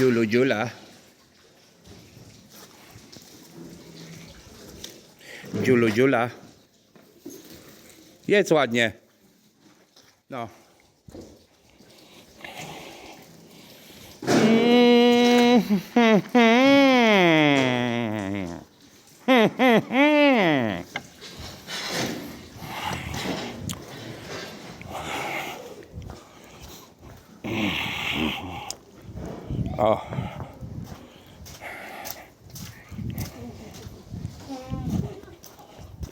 Yulo Yula. Yulu Yula. Jedz ładnie. No. O.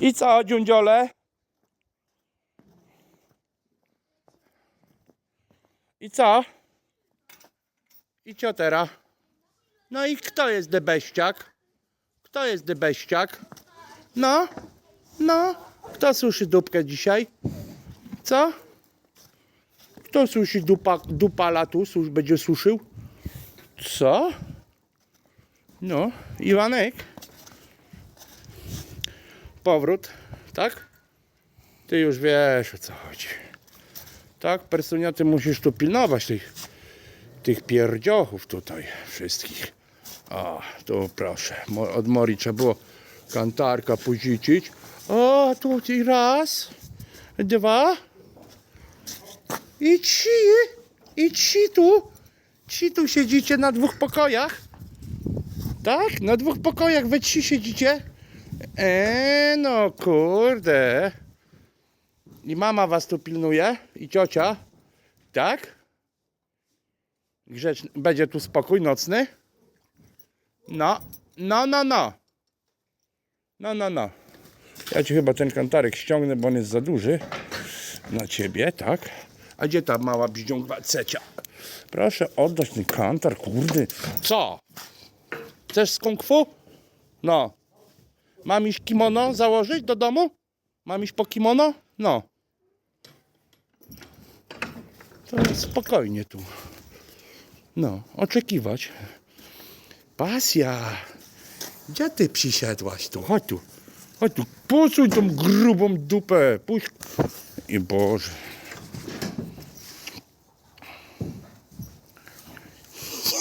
I co, dziundziole? I co? I ciotera? No i kto jest debeściak? Kto jest debeściak? No? No? Kto suszy dupkę dzisiaj? Co? Kto suszy dupa, dupala tu? Sus, będzie suszył? Co? No, Iwanek. Powrót, tak? Ty już wiesz o co chodzi. Tak, Persunia, ty musisz tu pilnować tych, tych pierdziochów tutaj wszystkich. O, tu proszę, od Mori trzeba było kantarka pozicić. O, tu raz, dwa i trzy, i trzy tu. Ci tu siedzicie na dwóch pokojach? Tak? Na dwóch pokojach we trzy siedzicie? E, no kurde. I mama was tu pilnuje? I ciocia? Tak? Grzeczny. Będzie tu spokój nocny? No, no, no, no. No, no, no. Ja ci chyba ten kantarek ściągnę, bo on jest za duży. Na ciebie, tak? A gdzie ta mała bździągwa cecia? Proszę oddać ten kantar, kurde. Co? Chcesz z kung fu? No. Mam iść kimono założyć do domu? Mam iść po kimono? No. To spokojnie tu. No, oczekiwać. Pasja. Gdzie ty przysiadłaś tu? Chodź tu. Chodź tu. Posuń tą grubą dupę. Puść. I Boże.